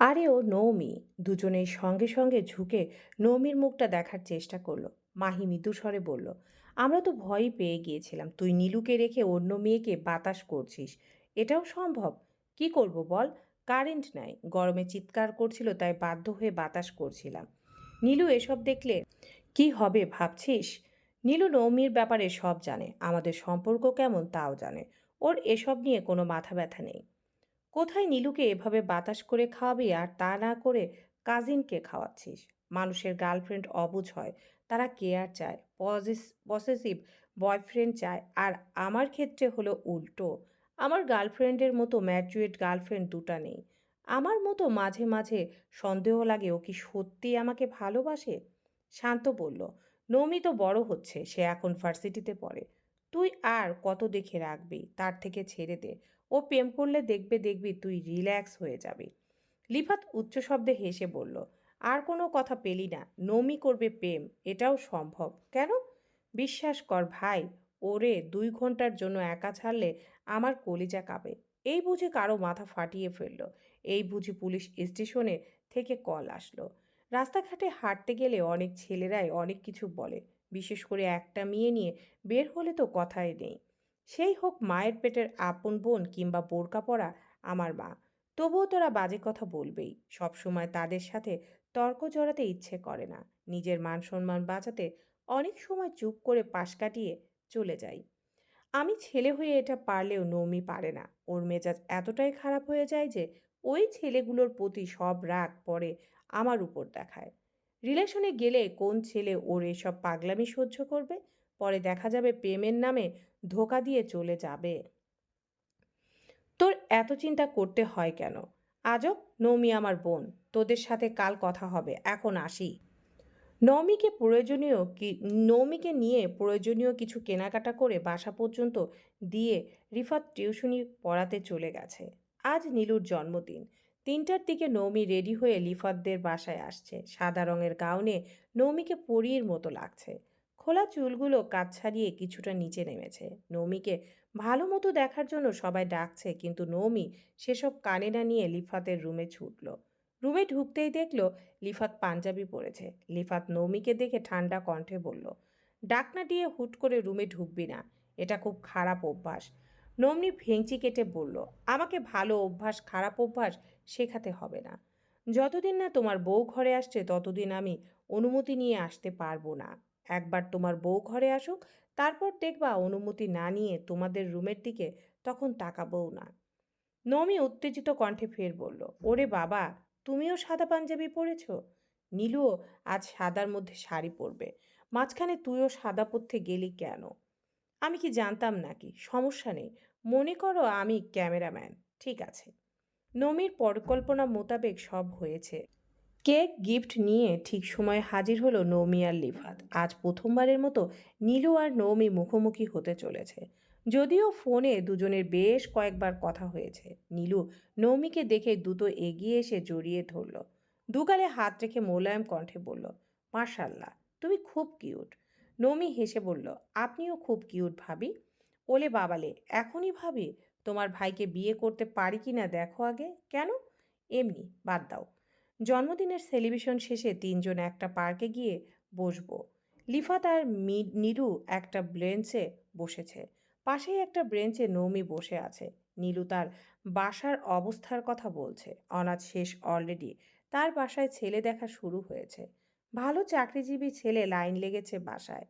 আরে ও নৌমি। দুজনেই সঙ্গে সঙ্গে ঝুঁকে নৌমির মুখটা দেখার চেষ্টা করল। মাহি মৃদু স্বরে বলল, আমরা তো ভয়ই পেয়ে গিয়েছিলাম। তুই নীলুকে রেখে অন্য মেয়েকে বাতাস করছিস। এটাও সম্ভব? কি করব বল? কারেন্ট নাই। গরমে চিৎকার করছিল, তাই বাধ্য হয়ে বাতাস করছিলাম। নীলু এসব দেখলে, কি হবে ভাবছিস? নীলু নৌমির ব্যাপারে সব জানে। আমাদের সম্পর্ক কেমন তাও জানে। ওর এসব নিয়ে কোনো মাথা ব্যথা নেই। কোথায় নীলুকে এভাবে বাতাস করে খাওয়াবি আর তা না করে কাজিনকে খাওয়াচ্ছিস? মানুষের গার্লফ্রেন্ড অবুঝ হয়, তারা কেয়ার চায় পজিস পসেসিভ বয়ফ্রেন্ড চায়, আর আমার ক্ষেত্রে হলো উল্টো। আমার গার্লফ্রেন্ডের মতো ম্যাচুয়েট গার্লফ্রেন্ড দুটা নেই। আমার মতো মাঝে মাঝে সন্দেহ লাগে, ও কি সত্যি আমাকে ভালোবাসে? শান্ত বলল, নৌমি তো বড় হচ্ছে, সে এখন ভার্সিটিতে পড়ে। তুই আর কত দেখে রাখবি? তার থেকে ছেড়ে দে। ও প্রেম করলে দেখবে, দেখবি তুই রিল্যাক্স হয়ে যাবি। লিফাত উচ্চ শব্দে হেসে বলল, আর কোনো কথা পেলি না। নমি করবে প্রেম। এটাও সম্ভব। কেন? বিশ্বাস কর ভাই, ওরে দুই ঘণ্টার জন্য একা ছাড়লে আমার কলিজা কাঁপে। এই বুঝে কারও মাথা ফাটিয়ে ফেলল। এই বুঝি পুলিশ স্টেশনে থেকে কল আসলো। রাস্তাঘাটে হাঁটতে গেলে অনেক ছেলেরাই অনেক কিছু বলে। বিশেষ করে একটা মেয়ে নিয়ে বের হলে তো কথাই নেই। সেই হোক মায়ের পেটের আপন বোন কিংবা বোরকা পরা আমার মা, তবুও তোরা বাজে কথা বলবেই। সবসময় তাদের সাথে তর্ক জড়াতে ইচ্ছে করে না। নিজের মান সম্মান বাঁচাতে অনেক সময় চুপ করে পাশ কাটিয়ে চলে যাই। আমি ছেলে হয়ে এটা পারলেও নৌমি পারে না। ওর মেজাজ এতটাই খারাপ হয়ে যায় যে ওই ছেলেগুলোর প্রতি সব রাগ পরে আমার উপর দেখায়। রিলেশনে গেলে কোন ছেলে ওর এসব পাগলামি সহ্য করবে? পরে দেখা যাবে প্রেমের নামে ধোকা দিয়ে চলে যাবে। তোর এত চিন্তা করতে হয় কেন? আজব, নৌমি আমার বোন, তোদের সাথে কাল কথা হবে, এখন আসি। নৌমিকে প্রয়োজনীয় কি, নৌমিকে নিয়ে প্রয়োজনীয় কিছু কেনাকাটা করে বাসা পর্যন্ত দিয়ে রিফাত টিউশনি পড়াতে চলে গেছে। আজ নীলুর জন্মদিন। তিনটার দিকে নৌমি রেডি হয়ে লিফাতদের বাসায় আসছে। সাদা রঙের গাউনে নৌমিকে পরীর মতো লাগছে। খোলা চুলগুলো কাজ ছাড়িয়ে কিছুটা নিচে নেমেছে। নৌমিকে ভালো মতো দেখার জন্য সবাই ডাকছে, কিন্তু নৌমি সেসব কানে না নিয়ে লিফাতের রুমে ছুটল। রুমে ঢুকতেই দেখল লিফাত পাঞ্জাবি পরেছে। লিফাত নৌমিকে দেখে ঠান্ডা কণ্ঠে বলল, ডাকনা দিয়ে হুট করে রুমে ঢুকবি না। এটা খুব খারাপ অভ্যাস। নমনি ভেঙচি কেটে বলল, আমাকে ভালো অভ্যাস, খারাপ অভ্যাস শেখাতে হবে না। যতদিন না তোমার বউ ঘরে আসছে, ততদিন আমি অনুমতি নিয়ে আসতে পারব না। একবার তোমার বউ ঘরে আসুক, তারপর দেখবা অনুমতি না নিয়ে তোমাদের রুমের দিকে তখন তাকাবও না। নমি উত্তেজিত কণ্ঠে ফের বলল, ওরে বাবা, তুমিও সাদা পাঞ্জাবি পরেছ? নীলুও আজ সাদার মধ্যে শাড়ি পরবে। মাঝখানে তুইও সাদা পরতে গেলি কেন? আমি কি জানতাম নাকি? সমস্যা নেই। মনে করো আমি ক্যামেরাম্যান। ঠিক আছে। নমির পরিকল্পনা মোতাবেক সব হয়েছে। কেক, গিফট নিয়ে ঠিক সময়ে হাজির হলো নৌমি আর লিফাত। আজ প্রথমবারের মতো নীলু আর নৌমি মুখোমুখি হতে চলেছে। যদিও ফোনে দুজনের বেশ কয়েকবার কথা হয়েছে। নীলু নৌমিকে দেখে দ্রুত এগিয়ে এসে জড়িয়ে ধরল। দুগালে হাত রেখে মোলায়েম কণ্ঠে বলল মার্শাল্লাহ তুমি খুব কিউট। নৌমি হেসে বলল, আপনিও খুব কিউট ভাবি। ওলে বাবালে, এখনই ভাবি তোমার ভাইকে বিয়ে করতে পারি কি না দেখো আগে। কেন? এমনি, বাদ দাও। জন্মদিনের সেলিব্রেশন শেষে তিনজন একটা পার্কে গিয়ে বসবো। লিফাত আর নীলু একটা ব্রেঞ্চে বসেছে। পাশেই একটা ব্রেঞ্চে নৌমি বসে আছে। নীলু তার বাসার অবস্থার কথা বলছে। অনাথ শেষ অলরেডি তার বাসায় ছেলে দেখা শুরু হয়েছে। ভালো চাকরিজীবী ছেলে লাইন লেগেছে বাসায়।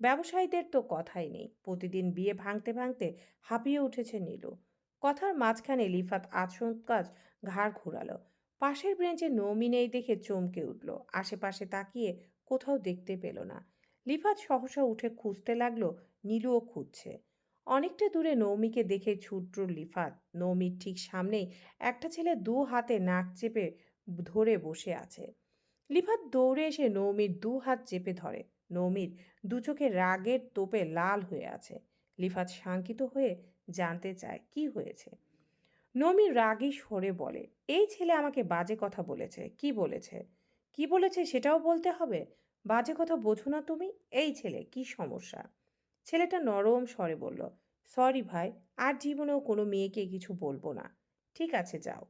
ব্যবসায়ীদের তো কথাই নেই। প্রতিদিন বিয়ে ভাঙতে ভাঙতে হাঁপিয়ে উঠেছে নীলু। কথার মাঝখানে লিফাত আচমকাজ ঘাড় ঘুরালো। পাশের ব্রেঞ্চে নৌমি নেই দেখে চমকে উঠল। আশেপাশে তাকিয়ে কোথাও দেখতে পেল না। লিফাত সহসা উঠে খুঁজতে লাগল, নীলুও খুঁজছে। অনেকটা দূরে নৌমিকে দেখে ছুটল লিফাত। নৌমির ঠিক সামনেই একটা ছেলে দু হাতে নাক চেপে ধরে বসে আছে। লিফাত দৌড়ে এসে নৌমির দু হাত চেপে ধরে। নৌমির দু চোখে রাগের তোপে লাল হয়ে আছে। লিফাত শাঙ্কিত হয়ে জানতে চায়, কি হয়েছে? নমি রাগী সরে বলে, এই ছেলে আমাকে বাজে কথা বলেছে। কি বলেছে? কি বলেছে সেটাও বলতে হবে? বাজে কথা বোঝো না তুমি? এই ছেলে, কি সমস্যা? ছেলেটা নরম স্বরে বলল, সরি ভাই, আর জীবনেও কোনো মেয়েকে কিছু বলব না। ঠিক আছে, যাও।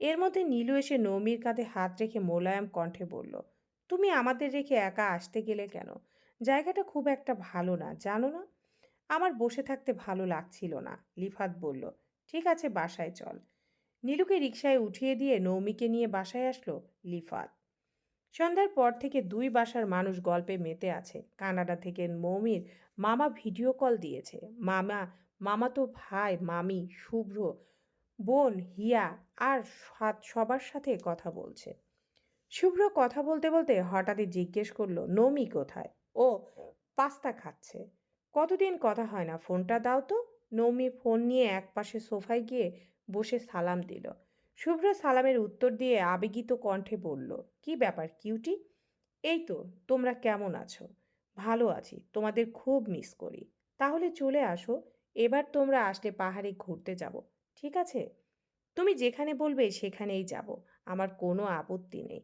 এর মধ্যে নীলু এসে নৌমির কাঁধে হাত রেখে মোলায়েম কণ্ঠে বলল তুমি আমাদের রেখে একা আসতে গেলে কেন? জায়গাটা খুব একটা ভালো না, জানো না? আমার বসে থাকতে ভালো লাগছিল না, লিফাত বলল। ঠিক আছে, বাসায় চল। নীলুকে রিকশায় উঠিয়ে দিয়ে নৌমিকে নিয়ে বাসায় আসলো লিফাত। সন্ধ্যার পর থেকে দুই বাসার মানুষ গল্পে মেতে আছে। কানাডা থেকে মৌমির মামা ভিডিও কল দিয়েছে। মামা মামা তো ভাই, মামি, শুভ্র, বোন, হিয়া আর সবার সাথে কথা বলছে। শুভ্র কথা বলতে বলতে হঠাৎই জিজ্ঞেস করল, নমি কোথায়? ও, পাস্তা খাচ্ছে। কতদিন কথা হয় না? ফোনটা দাও তো। নৌমি ফোন নিয়ে একপাশে সোফায় গিয়ে বসে সালাম দিল। শুভ্র সালামের উত্তর দিয়ে আবেগিত কণ্ঠে বলল, কি ব্যাপার, কিউটি? এই তো, তোমরা কেমন আছো? ভালো আছি, তোমাদের খুব মিস করি। তাহলে চলে আসো, এবার তোমরা আসলে পাহাড়ে ঘুরতে যাব, ঠিক আছে? তুমি যেখানে বলবে সেখানেই যাব, আমার কোনো আপত্তি নেই।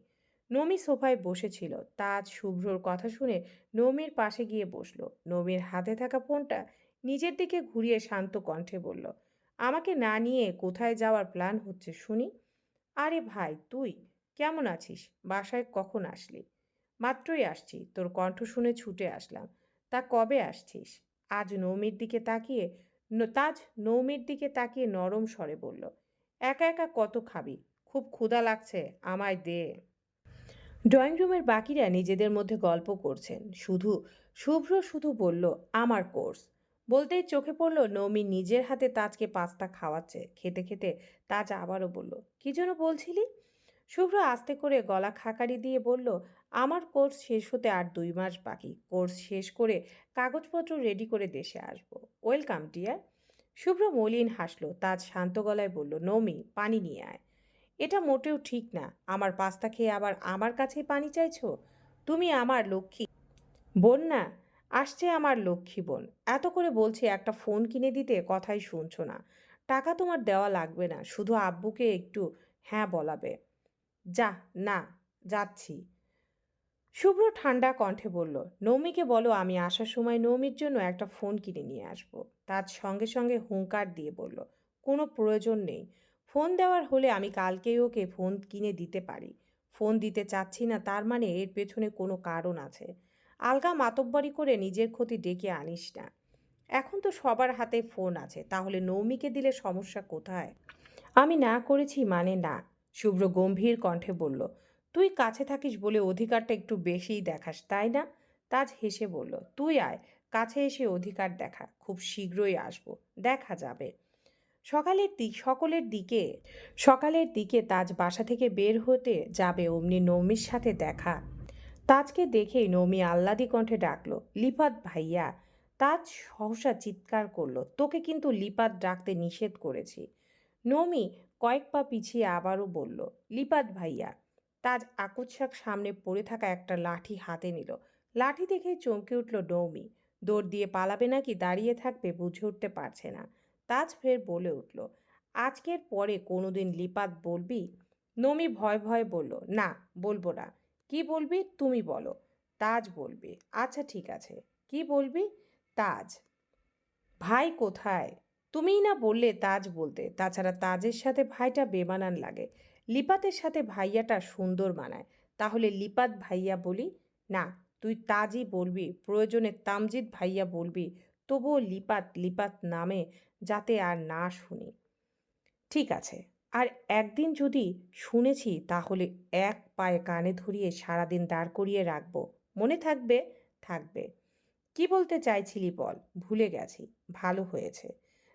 নমি সোফায় বসেছিল। তাজ শুভ্রর কথা শুনে নমির পাশে গিয়ে বসল। নমির হাতে থাকা ফোনটা নিজের দিকে ঘুরিয়ে শান্ত কণ্ঠে বলল, আমাকে না নিয়ে কোথায় যাওয়ার প্ল্যান হচ্ছে শুনি? আরে ভাই, তুই কেমন আছিস? বাসায় কখন আসলি? মাত্রই আসছি, তোর কণ্ঠ শুনে ছুটে আসলাম। তা কবে আসছিস? আজ নৌমির দিকে তাকিয়ে তাজ নৌমির দিকে তাকিয়ে নরম স্বরে বলল, একা একা কত খাবি? খুব ক্ষুধা লাগছে, আমায় দে। ড্রয়িং রুমের বাকিরা নিজেদের মধ্যে গল্প করছেন। শুধু, শুভ্র শুধু বলল, আমার কোর্স বলতেই চোখে পড়ল, নৌমি নিজের হাতে তাজকে পাস্তা খাওয়াচ্ছে। খেতে খেতে তাজ আবারও বলল, কি যেন বলছিলি? শুভ্র আস্তে করে গলা খাকারি দিয়ে বলল, আমার কোর্স শেষ হতে আর দুই মাস বাকি। কোর্স শেষ করে কাগজপত্র রেডি করে দেশে আসব। ওয়েলকাম ডিয়ার শুভ্র মলিন হাসলো। তাজ শান্ত গলায় বলল, নৌমি, পানি নিয়ে আয়। এটা মোটেও ঠিক না। আমার পাস্তা খেয়ে আবার আমার কাছেই পানি চাইছো? তুমি আমার লক্ষ্মী। বোন না, আসছে আমার লক্ষ্মী বোন। এত করে বলছে একটা ফোন কিনে দিতে, কথাই শুনছো না। টাকা তোমার দেওয়া লাগবে না, শুধু আব্বুকে একটু হ্যাঁ বলাবে। যা, না, যাচ্ছি। শুভ্র ঠান্ডা কণ্ঠে বলল, নৌমিকে বলো, আমি আসার সময় নৌমির জন্য একটা ফোন কিনে নিয়ে আসব। তার সঙ্গে সঙ্গে হুঙ্কার দিয়ে বলল, কোনো প্রয়োজন নেই। ফোন দেওয়ার হলে আমি কালকেই ওকে ফোন কিনে দিতে পারি। ফোন দিতে চাচ্ছি না, তার মানে এর পেছনে কোনো কারণ আছে। আলগা মাতব্বরি করে নিজের ক্ষতি ডেকে আনিস না। এখন তো সবার হাতে ফোন আছে, তাহলে নৌমিকে দিলে সমস্যা কোথায়? আমি না করেছি মানে না, শুভ্র গম্ভীর কণ্ঠে বলল, তুই কাছে থাকিস বলে অধিকারটা একটু বেশিই দেখাস, তাই না? তাজ হেসে বলল, তুই আয়, কাছে এসে অধিকার দেখা, খুব শীঘ্রই আসব, দেখা যাবে। সকালের দিক সকলের দিকে, সকালের দিকে তাজ বাসা থেকে বের হতে যাবে অমনি নৌমির সাথে দেখা। তাজকে দেখেই নৌমি আহ্লাদি কণ্ঠে ডাকলো, লিপাত ভাইয়া, তাজ সহসা চিৎকার করল, তোকে কিন্তু লিপাত ডাকতে নিষেধ করেছি। নৌমি কয়েক পা পিছিয়ে আবারও বলল, লিপাত ভাইয়া, তাজ আকস্মাক সামনে পড়ে থাকা একটা লাঠি হাতে নিল। লাঠি দেখে চমকে উঠল নৌমি, দৌড় দিয়ে পালাবে নাকি, দাঁড়িয়ে থাকবে বুঝে উঠতে পারছে না। তাজ ফের বলে উঠল, আজকের পরে কোনোদিন লিপাত বলবি? নমি ভয় ভয়ে বলল, না, বলব না। কি বলবি তুমি বলো। তাজ বলবি। আচ্ছা ঠিক আছে। কি বলবি? তাজ। ভাই কোথায়? তুমিই না বললে তাজ বলতে। তাছাড়া তাজের সাথে ভাইটা বেমানান লাগে। লিপাতের সাথে ভাইয়াটা সুন্দর মানায়। তাহলে লিপাত ভাইয়া বলি? না, তুই তাজই বলবি। প্রয়োজনে তামজিদ ভাইয়া বলবি। তবুও লিপাত লিপাত নামে যাতে আর না শুনি। ঠিক আছে, আর একদিন যদি শুনেছি তাহলে এক পায়ে কানে ধরিয়ে সারাদিন দাঁড় করিয়ে রাখব। মনে থাকবে? থাকবে। কি বলতে চাইছিলি বল? ভুলে গেছি। ভালো হয়েছে।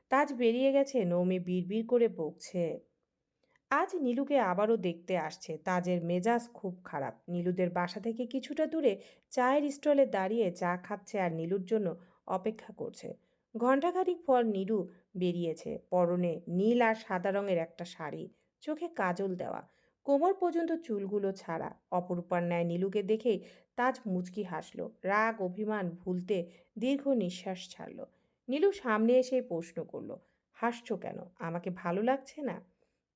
তাজ বেরিয়ে গেছে, নৌমি বিড়বিড় করে বকছে। আজ নীলুকে আবারও দেখতে আসছে। তাজের মেজাজ খুব খারাপ। নীলুদের বাসা থেকে কিছুটা দূরে চায়ের স্টলে দাঁড়িয়ে চা খাচ্ছে আর নীলুর জন্য অপেক্ষা করছে। ঘণ্টাখানিক পর নীলু বেরিয়েছে। পরনে নীল আর সাদা রঙের একটা শাড়ি, চোখে কাজল দেওয়া। কোমর পর্যন্ত চুলগুলো ছাড়া। অপরূপার ন্যায় নীলুকে দেখেই তাজ মুচকি হাসলো। রাগ, অভিমান ভুলতে দীর্ঘ নিঃশ্বাস ছাড়লো। নীলু সামনে এসে প্রশ্ন করল, হাসছো কেন? আমাকে ভালো লাগছে না?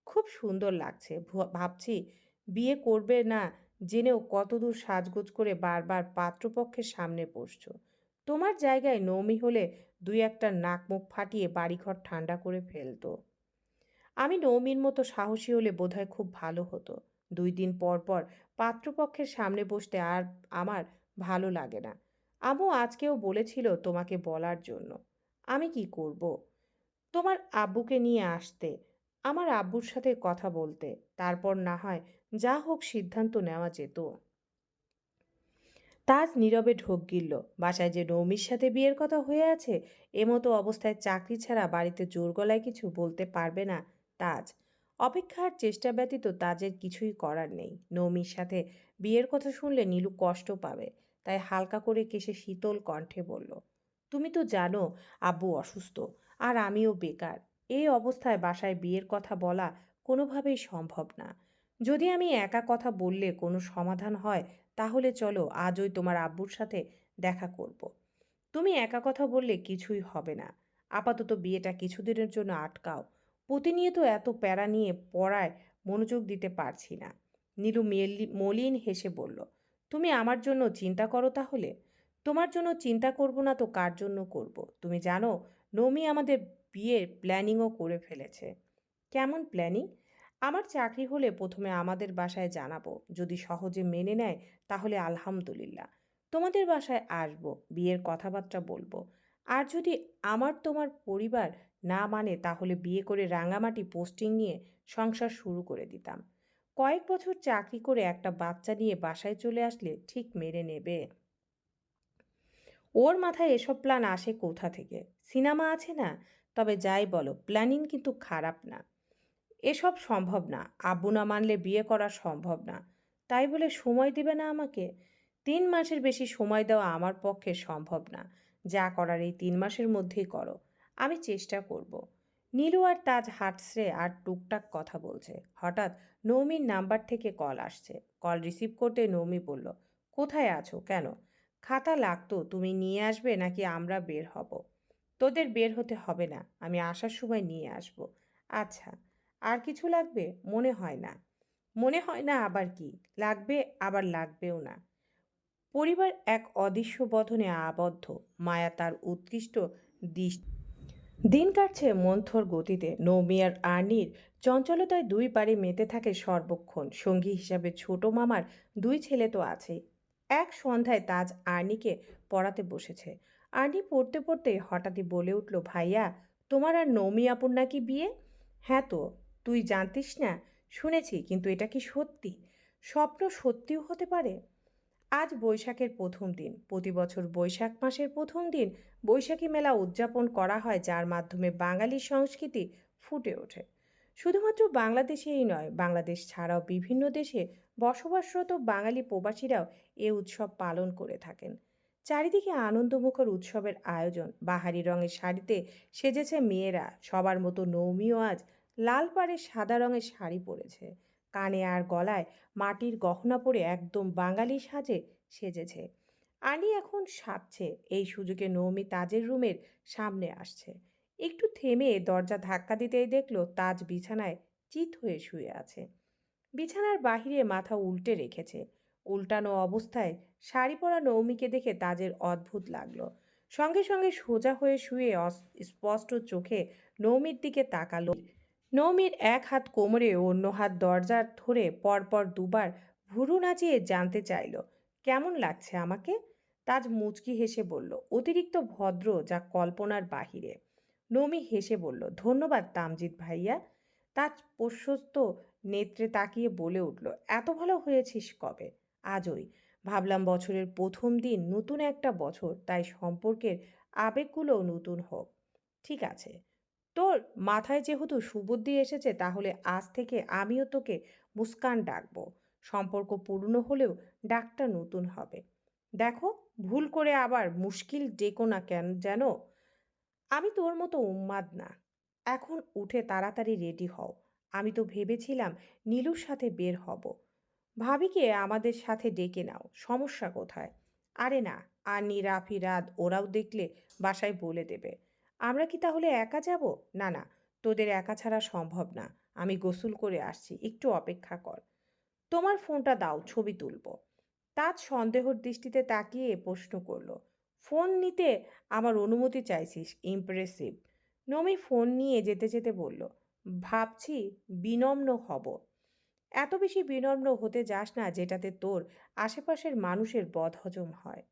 খুব সুন্দর লাগছে। ভাবছি বিয়ে করবে না জেনেও কতদূর সাজগোজ করে বারবার পাত্রপক্ষের সামনে বসছো। তোমার জায়গায় নৌমি হলে দুই একটা নাক মুখ ফাটিয়ে বাড়িঘর ঠান্ডা করে ফেলতো। আমি নৌমির মতো সাহসী হলে বোধহয় খুব ভালো হতো। দুই দিন পর পর পাত্রপক্ষের সামনে বসতে আর আমার ভালো লাগে না। আম্মু আজকেও বলেছিল তোমাকে বলার জন্য। আমি কি করব? তোমার আব্বুকে নিয়ে আসতে, আমার আব্বুর সাথে কথা বলতে, তারপর না হয় যা হোক সিদ্ধান্ত নেওয়া যেত। তাজ নীরবে ঢোক গিলল। বাসায় যে নৌমির সাথে বিয়ের কথা হয়ে আছে এমতো অবস্থায় চাকরি ছাড়া বাড়িতে জোর গলায় কিছু বলতে পারবে না তাজ। অপেক্ষার চেষ্টা ব্যতীত তাজের কিছুই করার নেই। নৌমির সাথে বিয়ের কথা শুনলে নীলু কষ্ট পাবে, তাই হালকা করে কেসে শীতল কণ্ঠে বলল, তুমি তো জানো, আব্বু অসুস্থ, আর আমিও বেকার। এই অবস্থায় বাসায় বিয়ের কথা বলা কোনোভাবেই সম্ভব না। যদি আমি একা কথা বললে কোনো সমাধান হয় তাহলে চলো আজই তোমার আব্বুর সাথে দেখা করব। তুমি একা কথা বললে কিছুই হবে না। আপাতত বিয়েটা কিছুদিনের জন্য আটকাও। প্রতিনিয়ত এত প্যারা নিয়ে পড়ায় মনোযোগ দিতে পারছি না। নীলু মেলি, মলিন হেসে বলল, তুমি আমার জন্য চিন্তা করো তাহলে? তোমার জন্য চিন্তা করব না তো কার জন্য করব? তুমি জানো, নমি আমাদের বিয়ের প্ল্যানিংও করে ফেলেছে। কেমন প্ল্যানিং? আমার চাকরি হলে প্রথমে আমাদের বাসায় জানাব। যদি সহজে মেনে নেয়, তাহলে আলহামদুলিল্লাহ। তোমাদের বাসায় আসব, বিয়ের কথাবার্তা বলব। আর যদি আমার তোমার পরিবার না মানে তাহলে বিয়ে করে রাঙামাটি পোস্টিং নিয়ে সংসার শুরু করে দিতাম। কয়েক বছর চাকরি করে একটা বাচ্চা নিয়ে বাসায় চলে আসলে ঠিক মেরে নেবে। ওর মাথায় এসব প্ল্যান আসে কোথা থেকে? সিনেমা আছে না? তবে যাই বলো, প্ল্যানিং কিন্তু খারাপ না। এসব সম্ভব না। আব্বু না মানলে বিয়ে করা সম্ভব না। তাই বলে সময় দিবে না আমাকে? তিন মাসের বেশি সময় দেওয়া আমার পক্ষে সম্ভব না। যা করার এই তিন মাসের মধ্যেই করো। আমি চেষ্টা করব। নীলু আর তাজ হাঁটছে আর টুকটাক কথা বলছে। হঠাৎ নৌমির নাম্বার থেকে কল আসছে। কল রিসিভ করতে নৌমি বলল, কোথায় আছো? কেন? খাতা লাগতো। তুমি নিয়ে আসবে নাকি আমরা বের হব? তোদের বের হতে হবে না। আমি আসার সময় নিয়ে আসব। আচ্ছা। আর কিছু লাগবে? মনে হয় না। মনে হয় না আবার কি? লাগবে, আবার লাগবেও না। পরিবার এক অদৃশ্য বধনে আবদ্ধ। মায়া তার উৎকৃষ্ট দিশ দিন কাটছে মন্থর গতিতে। নৌমিয়ার আর্নির চঞ্চলতায় দুই বাড়ি মেতে থাকে সর্বক্ষণ। সঙ্গী হিসাবে ছোট মামার দুই ছেলে তো আছেই। এক সন্ধ্যায় তাজ আর্নিকে পড়াতে বসেছে। আর্নি পড়তে পড়তে হঠাৎই বলে উঠল, ভাইয়া, তোমার আর নৌমি নাকি বিয়ে? হ্যাঁ তো। তুই জানতিস না? শুনেছি, কিন্তু এটা কি সত্যি? স্বপ্ন সত্যিও হতে পারে। আজ বৈশাখের প্রথম দিন। প্রতি বছর বৈশাখ মাসের প্রথম দিন বৈশাখী মেলা উদযাপন করা হয়, যার মাধ্যমে বাঙালি সংস্কৃতি ফুটে ওঠে। শুধুমাত্র বাংলাদেশেই নয়, বাংলাদেশ ছাড়াও বিভিন্ন দেশে বসবাসরত বাঙালি প্রবাসীরাও এ উৎসব পালন করে থাকেন। চারিদিকে আনন্দমুখর উৎসবের আয়োজন। বাহারি রঙের শাড়িতে সেজেছে মেয়েরা। সবার মতো নৌমিও আজ লাল পাড়ে সাদা রঙের শাড়ি পরেছে। কানে আর গলায় মাটির গহনা পরে একদম বাঙালি সাজে সেজেছে। আনি এখন সাপছে এই সুযোগে নৌমি তাজের রুমের সামনে আসছে। একটু থেমে দরজা ধাক্কা দিতেই দেখল তাজ বিছানায় চিত হয়ে শুয়ে আছে। বিছানার বাহিরে মাথা উল্টে রেখেছে। উল্টানো অবস্থায় শাড়ি পরা নৌমিকে দেখে তাজের অদ্ভুত লাগল। সঙ্গে সঙ্গে সোজা হয়ে শুয়ে স্পষ্ট চোখে নৌমির দিকে তাকালো। নৌমির এক হাত কোমরে অন্য হাত দরজার ধরে পরপর দুবার ভুরু নাচিয়ে জানতে চাইল, কেমন লাগছে আমাকে? তাজ মুচকি হেসে বলল, অতিরিক্ত ভদ্র যা কল্পনার বাহিরে। নৌমি হেসে বলল, ধন্যবাদ তামজিৎ ভাইয়া। তাজ প্রশস্ত নেত্রে তাকিয়ে বলে উঠল, এত ভালো হয়েছিস কবে? আজই। ভাবলাম বছরের প্রথম দিন নতুন একটা বছর, তাই সম্পর্কের আবেগগুলোও নতুন হোক। ঠিক আছে। তোর মাথায় যেহেতু সুবুদ্ধি এসেছে, তাহলে আজ থেকে আমিও তোকে মুস্কান ডাকবো। সম্পর্ক পুরনো হলেও ডাকটা নতুন হবে। দেখো, ভুল করে আবার মুশকিল ডেকো না কেন যেন আমি তোর মতো উন্মাদ না। এখন উঠে তাড়াতাড়ি রেডি হও। আমি তো ভেবেছিলাম নীলুর সাথে বের হব। ভাবিকে আমাদের সাথে ডেকে নাও, সমস্যা কোথায়? আরে না আনি রাফি রাত ওরাও দেখলে বাসায় বলে দেবে। আমরা কি তাহলে একা যাব? না না, তোদের একা ছাড়া সম্ভব না। আমি গোসল করে আসছি, একটু অপেক্ষা কর। তোমার ফোনটা দাও, ছবি তুলব। তাজ সন্দেহর দৃষ্টিতে তাকিয়ে প্রশ্ন করল, ফোন নিতে আমার অনুমতি চাইছিস? ইমপ্রেসিভ। নমি ফোন নিয়ে যেতে যেতে বলল, ভাবছি বিনম্ন হব। এত বেশি বিনম্র হতে যাস না যেটাতে তোর আশেপাশের মানুষের বদহজম হয়।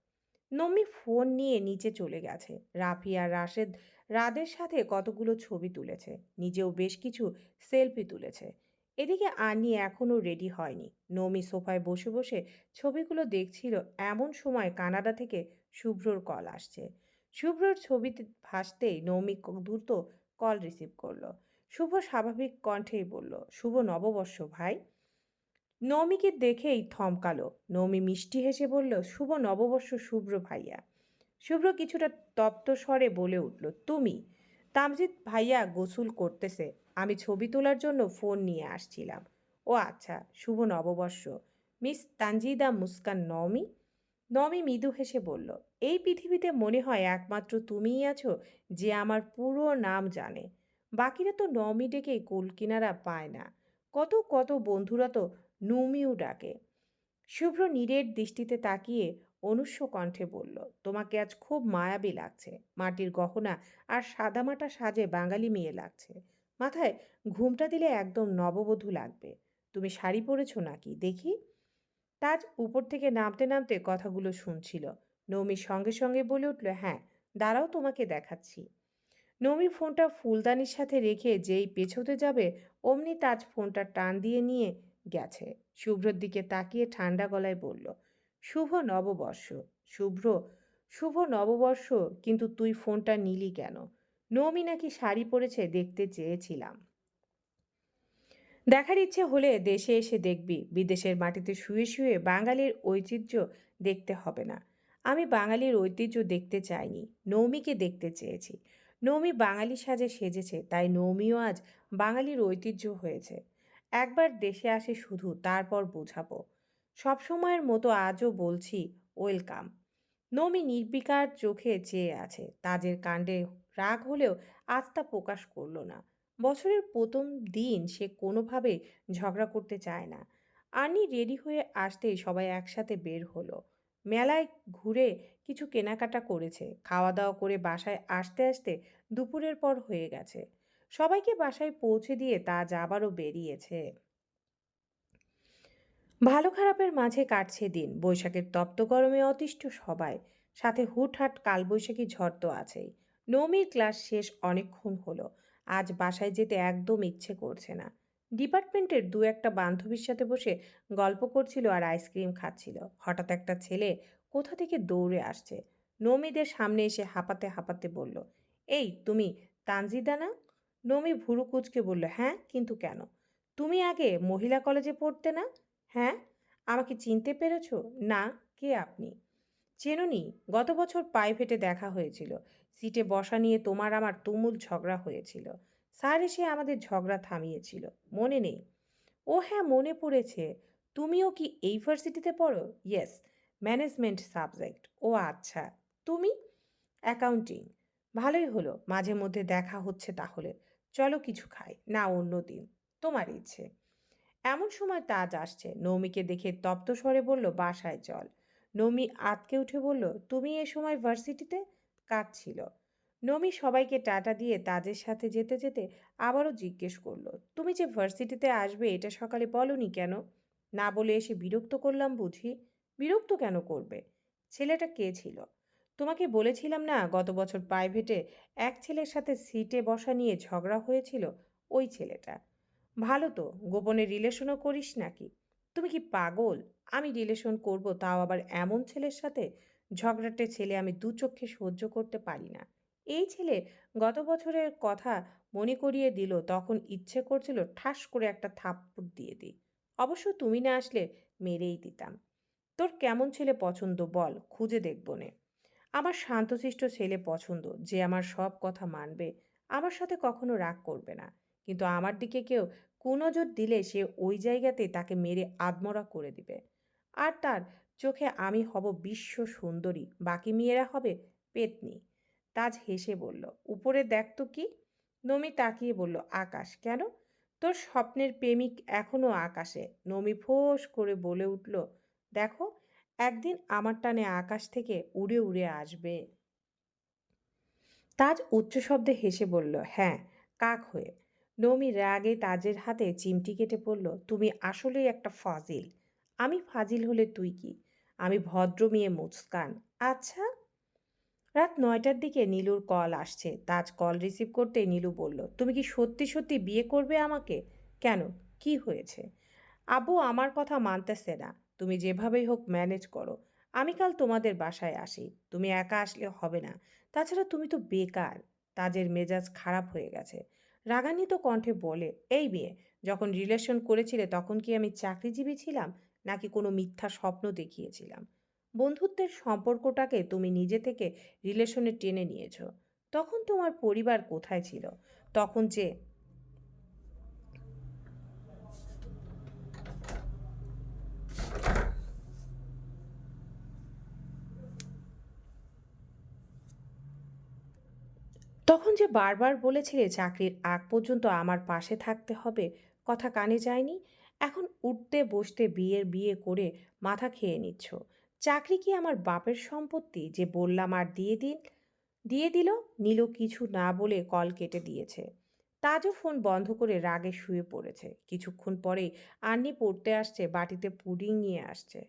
নমি ফোন নিয়ে নিচে চলে গেছে। রাফিয়া রাশেদ রাদের সাথে কতগুলো ছবি তুলেছে, নিজেও বেশ কিছু সেলফি তুলেছে। এদিকে আনি এখনও রেডি হয়নি। নমি সোফায় বসে বসে ছবিগুলো দেখছিল এমন সময় কানাডা থেকে শুভ্রর কল আসছে। শুভ্রর ছবিতে ভাসতেই নৌমি দ্রুত কল রিসিভ করল। শুভ স্বাভাবিক কণ্ঠেই বলল, শুভ নববর্ষ ভাই। নৌমিকে দেখেই থমকালো। নৌমি মিষ্টি হেসে বলল, শুভ নববর্ষ শুভ্র ভাইয়া। শুভ্র কিছুটা তপ্ত স্বরে বলে উঠল, তুমি? তামজিৎ ভাইয়া গোসল করতেছে, আমি ছবি তোলার জন্য ফোন নিয়ে আসছিলাম। ও আচ্ছা শুভ নববর্ষ। মিস তানজিদা মুস্কান নওমি? নমি মৃদু হেসে বলল, এই পৃথিবীতে মনে হয় একমাত্র তুমিই আছো যে আমার পুরো নাম জানে। বাকিরা তো নমি ডেকে কুল কিনারা পায় না। কত কত বন্ধুরা তো নুমিও ডাকে। শুভ্র নীরের দৃষ্টিতে তাকিয়ে অনুস্ব কণ্ঠে বলল, তোমাকে আজ খুব মায়াবী লাগছে। মাটির গহনা আর সাদামাটা সাজে বাঙালি মেয়ে লাগছে। মাথায় ঘুমটা দিলে একদম নববধূ লাগবে। তুমি শাড়ি পরেছো নাকি? দেখি। তাজ উপর থেকে নামতে নামতে কথাগুলো শুনছিল। নৌমির সঙ্গে সঙ্গে বলে উঠল হ্যাঁ দাঁড়াও, তোমাকে দেখাচ্ছি। নমি ফোনটা ফুলদানির সাথে রেখে যেই পেছোতে যাবে, অমনি তাজ ফোনটা টান দিয়ে নিয়ে গেছে। শুভ্রর দিকে তাকিয়ে ঠান্ডা গলায় বলল শুভ নববর্ষ। শুভ্র, শুভ নববর্ষ, কিন্তু তুই ফোনটা নিলি কেন? নমি নাকি শাড়ি পরেছে দেখতে চেয়েছিলাম। দেখার ইচ্ছে হলে দেশে এসে দেখবি, বিদেশের মাটিতে শুয়ে শুয়ে বাঙালির ঐতিহ্য দেখতে হবে না। আমি বাঙালির ঐতিহ্য দেখতে চাইনি, নৌমিকে দেখতে চেয়েছি। নৌমি বাঙালি সাজে সেজেছে, তাই নৌমিও আজ বাঙালির ঐতিহ্য হয়েছে। একবার দেশে আসে শুধু, তারপর বোঝাবো। সবসময়ের মতো আজও বলছি, ওয়েলকাম। নমি নির্বিকার চোখে চেয়ে আছে। তাজের কাণ্ডে রাগ হলেও আজ তা প্রকাশ করল না। বছরের প্রথম দিন সে কোনোভাবে ঝগড়া করতে চায় না। আনি রেডি হয়ে আসতেই সবাই একসাথে বের হলো। মেলায় ঘুরে কিছু কেনাকাটা করেছে। খাওয়া দাওয়া করে বাসায় আসতে আসতে দুপুরের পর হয়ে গেছে। সবাইকে বাসায় পৌঁছে দিয়ে তাজ আবারও বেরিয়েছে। ভালো খারাপের মাঝে কাটছে দিন। বৈশাখের তপ্ত গরমে অতিষ্ঠ সবাই। সাথে হুটহাট কালবৈশাখী ঝড় তো আছেই। নৌমির ক্লাস শেষ অনেকক্ষণ হলো। আজ বাসায় যেতে একদম ইচ্ছে করছে না। ডিপার্টমেন্টের দু একটা বান্ধবীর সাথে বসে গল্প করছিল আর আইসক্রিম খাচ্ছিল। হঠাৎ একটা ছেলে কোথা থেকে দৌড়ে আসছে? নমিদের সামনে এসে হাঁপাতে হাঁপাতে বলল, এই, তুমি তানজিদা না? নমি ভুরু কুচকে বলল হ্যাঁ কিন্তু কেন? তুমি আগে মহিলা কলেজে পড়তে না? হ্যাঁ? আমাকে চিনতে পেরেছ? না, কে আপনি? চেননি, গত বছর পায়ে ফেটে দেখা হয়েছিল। সিটে বসা নিয়ে তোমার আমার তুমুল ঝগড়া হয়েছিল। স্যার এসে আমাদের ঝগড়া থামিয়েছিল, মনে নেই। ও হ্যাঁ মনে পড়েছে। তুমিও কি এই ভার্সিটিতে পড়ো? ইয়েস ম্যানেজমেন্ট সাবজেক্ট ও আচ্ছা তুমি? অ্যাকাউন্টিং ভালোই হলো, মাঝে মধ্যে দেখা হচ্ছে তাহলে। চলো কিছু খাই, না অন্য দিন তোমার ইচ্ছে। এমন সময় তাজ আসছে। নৌমিকে দেখে তপ্ত স্বরে বলল, বাসায় চল। নমি আতকে উঠে বলল, তুমি এ সময় ভার্সিটিতে? কাঁদছিল। নমি সবাইকে টাটা দিয়ে তাজের সাথে যেতে যেতে আবারও জিজ্ঞেস করল, তুমি যে ভার্সিটিতে আসবে এটা সকালে বলনি কেন? না বলে এসে বিরক্ত করলাম বুঝি। বিরক্ত কেন করবে? ছেলেটা কে ছিল? তোমাকে বলেছিলাম না, গত বছর প্রাইভেটে এক ছেলের সাথে সিটে বসা নিয়ে ঝগড়া হয়েছিল, ওই ছেলেটা। ভালো তো, গোপনে রিলেশনও করিস নাকি? তুমি কি পাগল? আমি রিলেশন করব, তাও আবার এমন ছেলের সাথে? ঝগড়াটে ছেলে আমি দু চক্ষে সহ্য করতে পারি না। এই ছেলে গত বছরের কথা মনে করিয়ে দিল, তখন ইচ্ছে করছিল ঠাস করে একটা থাপ্পড় দিয়ে দিই। অবশ্য তুমি না আসলে মেরেই দিতাম। তোর কেমন ছেলে পছন্দ বল, খুঁজে দেখব নে। আমার শান্তশিষ্ট ছেলে পছন্দ, যে আমার সব কথা মানবে, আমার সাথে কখনো রাগ করবে না। কিন্তু আমার দিকে কেউ কুনজর দিলে সে ওই জায়গাতে তাকে মেরে আদমরা করে দিবে। আর তার চোখে আমি হব বিশ্ব সুন্দরী, বাকি মেয়েরা হবে পেতনি। তাজ হেসে বলল, উপরে দেখ তো কি? নমি তাকিয়ে বলল, আকাশ, কেন? তোর স্বপ্নের প্রেমিক এখনও আকাশে। নমি ফোঁস করে বলে উঠল, দেখো, একদিন আমার টানে আকাশ থেকে উড়ে উড়ে আসবে। তাজ উচ্চ শব্দে হেসে বলল হ্যাঁ কাক হয়ে। নমি রাগে তাজের হাতে চিমটি কেটে বলল, তুমি আসলেই একটা ফাজিল। আমি ফাজিল হলে তুই কি? আমি ভদ্র মেয়ে মুস্কান আচ্ছা? রাত নয়টার দিকে নীলুর কল আসছে। তাজ কল রিসিভ করতে নীলু বলল, তুমি কি সত্যি সত্যি বিয়ে করবে আমাকে? কেন? কি হয়েছে? আবু আমার কথা মানতেছে না। তুমি যেভাবেই হোক ম্যানেজ করো। আমি কাল তোমাদের বাসায় আসি। তুমি একা আসলে হবে না। তাছাড়া তুমি তো বেকার। তাজের মেজাজ খারাপ হয়ে গেছে। রাগান্বিত কণ্ঠে বলে, এই বিয়ে যখন রিলেশন করেছিলে তখন কি আমি চাকরিজীবী ছিলাম, নাকি কোনো মিথ্যা স্বপ্ন দেখিয়েছিলাম? বন্ধুত্বের সম্পর্কটাকে তুমি নিজে থেকে রিলেশনে টেনে নিয়েছো। তখন তোমার পরিবার কোথায় ছিল? তখন যে তখন যে বারবার বলেছিলে চাকরির আগ পর্যন্ত আমার পাশে থাকতে হবে, কথা কানে যায়নি। এখন উঠতে বসতে বিয়ের বিয়ে করে মাথা খেয়ে নিচ্ছ। চাকরি কি আমার বাপের সম্পত্তি যে বললাম আর দিয়ে দিন? দিয়ে দিল, নীলু কিছু না বলে কল কেটে দিয়েছে। তাজও ফোন বন্ধ করে রাগে শুয়ে পড়েছে। কিছুক্ষণ পরেই আন্নি পড়তে আসছে, বাটিতে পুডিং নিয়ে আসছে।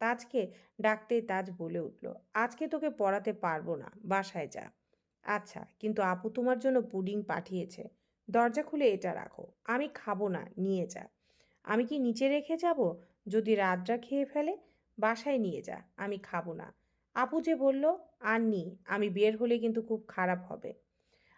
তাজকে ডাকতে তাজ বলে উঠল, আজকে তোকে পড়াতে পারব না, বাসায় যা। আচ্ছা কিন্তু আপু তোমার জন্য পুডিং পাঠিয়েছে। দরজা খুলে এটা রাখো। আমি খাব না, নিয়ে যা। আমি কি নিচে রেখে যাব? যদি রাতটা খেয়ে ফেলে, বাসায় নিয়ে যা। আমি খাব না। আপু যে বলল, আননি, আমি বের হলে কিন্তু খুব খারাপ হবে।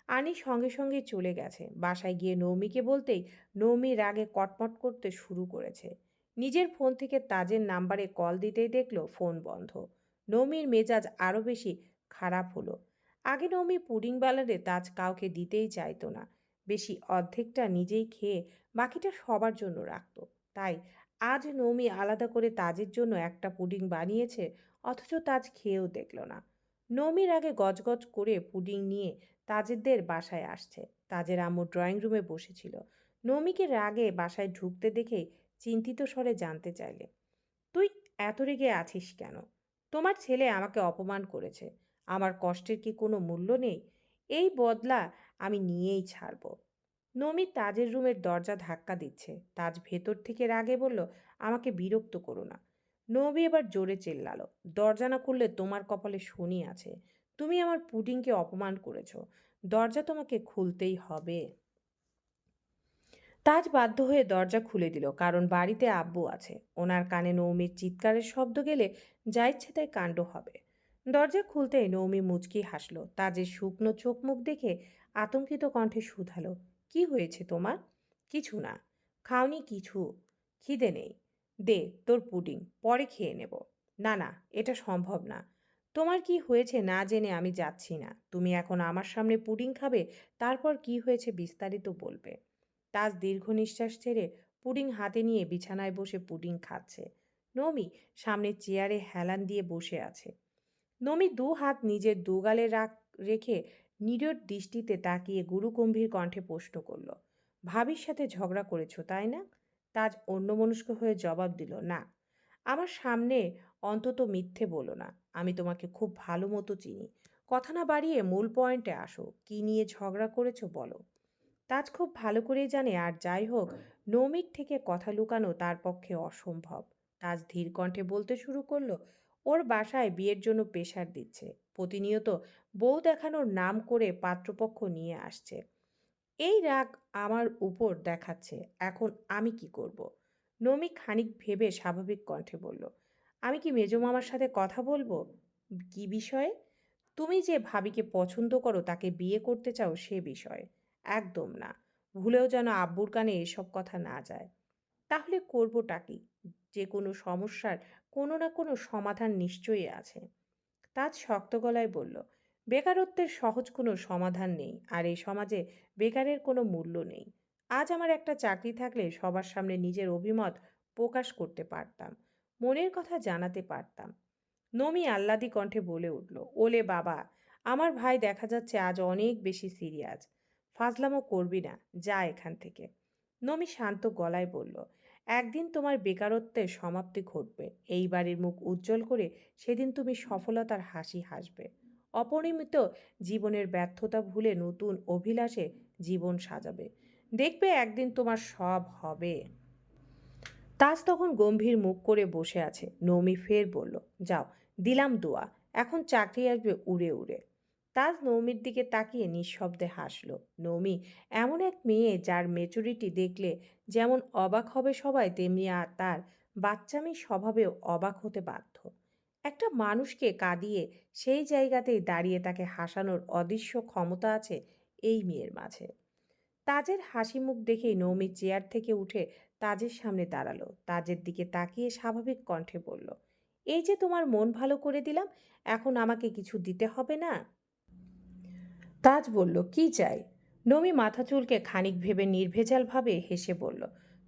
আনি সঙ্গে সঙ্গে চলে গেছে। বাসায় গিয়ে নৌমিকে বলতেই নৌমি রাগে কটমট করতে শুরু করেছে। নিজের ফোন থেকে তাজের নাম্বারে কল দিতেই দেখল ফোন বন্ধ। নৌমির মেজাজ আরও বেশি খারাপ হলো। আগে নৌমি পুডিং বানালে তাজ কাউকে দিতেই চাইতো না। বেশি অর্ধেকটা নিজেই খেয়ে বাকিটা সবার জন্য রাখত। তাই আজ নৌমি আলাদা করে তাজের জন্য একটা পুডিং বানিয়েছে, অথচ তাজ খেয়েও দেখল না। নৌমির আগে গজগজ করে পুডিং নিয়ে তাজেরদের বাসায় আসছে। তাজের আম্মু ড্রয়িং রুমে বসেছিল। নৌমিকে রাগে বাসায় ঢুকতে দেখেই চিন্তিত স্বরে জানতে চাইলে, তুই এত রেগে আছিস কেন? তোমার ছেলে আমাকে অপমান করেছে। আমার কষ্টের কি কোনো মূল্য নেই? এই বদলা আমি নিয়েই ছাড়ব। নমি তাজের রুমের দরজা ধাক্কা দিচ্ছে। তাজ ভেতর থেকে রাগে বলল, আমাকে বিরক্ত করো না। নবী এবার জোরে চেল্লালো, দরজা না খুললে তোমার কপালে শনি আছে। তুমি আমার পুডিংকে অপমান করেছ। দরজা তোমাকে খুলতেই হবে। তাজ বাধ্য হয়ে দরজা খুলে দিল, কারণ বাড়িতে আব্বু আছে। ওনার কানে নৌমির চিৎকারের শব্দ গেলে যা ইচ্ছে তাই কাণ্ড হবে। দরজা খুলতে নৌমি মুচকি হাসল। তাজের শুকনো চোখ মুখ দেখে আতঙ্কিত কণ্ঠে শুধালো। কি হয়েছে তোমার? কিছু না। খাওনি কিছু। খিদে নেই। দে, তোর পুডিং। পরে খেয়ে নেব। না না, এটা সম্ভব না। তোমার কি হয়েছে না জেনে আমি যাচ্ছি না। তুমি এখন আমার সামনে পুডিং খাবে, তারপর কি হয়েছে বিস্তারিত বলবে তাজ দীর্ঘ নিঃশ্বাস ছেড়ে পুডিং হাতে নিয়ে বিছানায় বসে পুডিং খাচ্ছে। নমি সামনের চেয়ারে হেলান দিয়ে বসে আছে। নমি দু হাত নিজের দুগালে রাখ, রেখে নিরট দৃষ্টিতে তাকিয়ে গুরুগম্ভীর কণ্ঠে প্রশ্ন করল, ভাবির সাথে ঝগড়া করেছ, তাই না? তাজ অন্যমনস্ক হয়ে জবাব দিল, না। আমার সামনে অন্তত মিথ্যে বলো না, আমি তোমাকে খুব ভালো মতো চিনি। কথা না বাড়িয়ে মূল পয়েন্টে আসো, কি নিয়ে ঝগড়া করেছ বলো? তাজ খুব ভালো করেই জানে, আর যাই হোক, নৌমির থেকে কথা লুকানো তার পক্ষে অসম্ভব। তাজ ধীর কণ্ঠে বলতে শুরু করল ওর বাসায় বিয়ের জন্য প্রেশার দিচ্ছে। প্রতিনিয়ত বউ দেখানোর নাম করে পাত্রপক্ষ নিয়ে আসছে। এই রাগ আমার উপর দেখাচ্ছে, এখন আমি কি করব। নমি খানিক ভেবে স্বাভাবিক কণ্ঠে বলল, আমি কি মেজো মামার সাথে কথা বলব? কি বিষয়ে? তুমি যে ভাবিকে পছন্দ করো, তাকে বিয়ে করতে চাও সে বিষয়ে। একদম না। ভুলেও যেন আব্বুর কানে এসব কথা না যায়। তাহলে করবোটা কি? যে কোনো সমস্যার কোনো না কোনো সমাধান নিশ্চয়ই আছে। তাজ শক্ত গলায় বলল, বেকারত্বের সহজ কোনো সমাধান নেই, আর এই সমাজে বেকারের কোনো মূল্য নেই। আজ আমার একটা চাকরি থাকলে সবার সামনে নিজের অভিমত প্রকাশ করতে পারতাম, মনের কথা জানাতে পারতাম। নমি আহ্লাদি কণ্ঠে বলে উঠল, ওলে বাবা, আমার ভাই দেখা যাচ্ছে আজ অনেক বেশি সিরিয়াস। ফাজলামো করবি না, যা এখান থেকে। নমি শান্ত গলায় বলল একদিন তোমার বেকারত্বের সমাপ্তি ঘটবে। এই বাড়ির মুখ উজ্জ্বল করে সেদিন তুমি সফলতার হাসি হাসবে। অপরিমিত জীবনের ব্যর্থতা ভুলে নতুন অভিলাষে জীবন সাজাবে। দেখবে একদিন তোমার সব হবে। তাজ তখন গম্ভীর মুখ করে বসে আছে। নৌমি ফের বলল, যাও, দিলাম দোয়া। এখন চাকরি আসবে উড়ে উড়ে। তাজ নৌমির দিকে তাকিয়ে নিঃশব্দে হাসল। নৌমি, এমন এক মেয়ে যার মেচুরিটি দেখলে যেমন অবাক হবে সবাই, তেমনি আর তার বাচ্চামি স্বভাবেও অবাক হতে বাধ্য। একটা মানুষকে কাঁদিয়ে সেই জায়গাতেই দাঁড়িয়ে তাকে হাসানোর অদৃশ্য ক্ষমতা আছে এই মেয়ের মাঝে। তাজের হাসি মুখ দেখেই নৌমি চেয়ার থেকে উঠে তাজের সামনে দাঁড়াল। তাজের দিকে তাকিয়ে স্বাভাবিক কণ্ঠে বলল, এই যে তোমার মন ভালো করে দিলাম, এখন আমাকে কিছু দিতে হবে না? তাজ বলল, কি চাই? নমি মাথা চুলকে খানিক ভেবে নির্ভেজালভাবে হেসে বলল,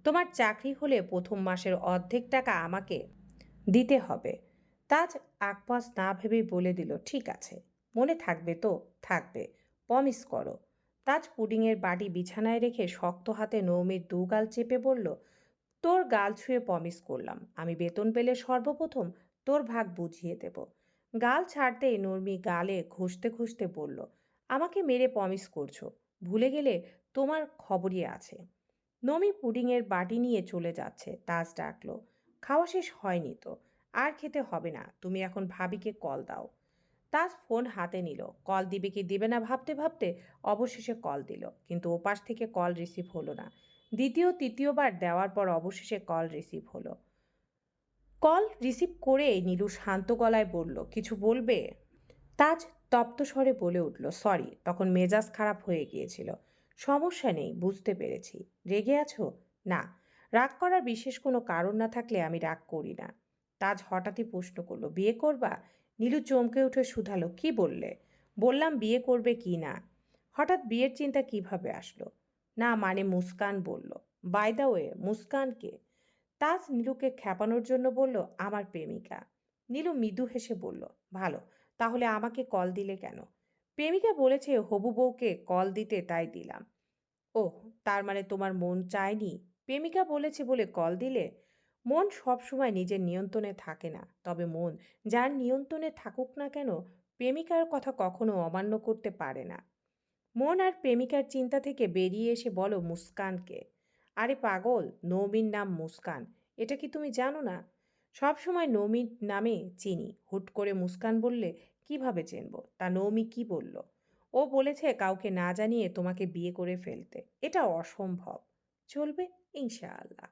তোমার চাকরি হলে প্রথম মাসের অর্ধেক টাকা আমাকে দিতে হবে। তাজ আকপাস না ভেবেই বলে দিল, ঠিক আছে, মনে থাকবে তো, থাকবে প্রমিস করো। তাজ পুডিংয়ের বাটি বিছানায় রেখে শক্ত হাতে নৌমির দু গাল চেপে বলল, তোর গাল ছুঁয়ে প্রমিস করলাম, আমি বেতন পেলে সর্বপ্রথম তোর ভাগ বুঝিয়ে দেব। গাল ছাড়তেই নর্মি গালে ঘষতে ঘষতে বলল আমাকে মেরে প্রমিস করছ। ভুলে গেলে তোমার খবরই আছে। নমি পুডিংয়ের বাটি নিয়ে চলে যাচ্ছে, তাজ ডাকলো। খাওয়া শেষ হয়নি তো, আর খেতে হবে না, তুমি এখন ভাবিকে কল দাও। তাজ ফোন হাতে নিল। কল দিবে কি দিবে না ভাবতে ভাবতে অবশেষে কল দিল। কিন্তু ওপাশ থেকে কল রিসিভ হলো না। দ্বিতীয়, তৃতীয়বার দেওয়ার পর অবশেষে কল রিসিভ হলো। কল রিসিভ করে নীলু শান্ত গলায় বলল, কিছু বলবে? তাজ তপ্ত স্বরে বলে উঠল, সরি, তখন মেজাজ খারাপ হয়ে গিয়েছিল। সমস্যা নেই, বুঝতে পেরেছি। রেগে আছো? না। রাগ করার বিশেষ কোনো কারণ না থাকলে আমি রাগ করি না। তাজ হঠাৎই প্রশ্ন করল, বিয়ে করবা? নীলু চমকে উঠে শুধালো, কি বললে? বললাম বিয়ে করবে কি না? হঠাৎ বিয়ের চিন্তা কীভাবে আসলো? না মানে মুস্কান বলল। বাই দা ওয়ে মুস্কানকে তাজ নীলুকে খ্যাপানোর জন্য বলল, আমার প্রেমিকা। নীলু মৃদু হেসে বলল, ভালো। তাহলে আমাকে কল দিলে কেন? প্রেমিকা বলেছে, হবু বউকে কল দিতে তাই দিলাম। ওহ, তার মানে তোমার মন চায়নি? প্রেমিকা বলেছে বলে কল দিলে? মন সবসময় নিজের নিয়ন্ত্রণে থাকে না। তবে মন যার নিয়ন্ত্রণে থাকুক না কেন, প্রেমিকার কথা কখনো অমান্য করতে পারে না। মন আর প্রেমিকার চিন্তা থেকে বেরিয়ে এসে বলো মুস্কানকে। আরে পাগল নৌমির নাম মুস্কান। এটা কি তুমি জানো না? সব সময় নৌমির নামে চিনি। হুট করে মুস্কান বললে, কীভাবে চিনব? তা নৌমি কি বলল? ও বলেছে, কাউকে না জানিয়ে তোমাকে বিয়ে করে ফেলতে। এটা অসম্ভব। চলবে ইনশাআল্লাহ।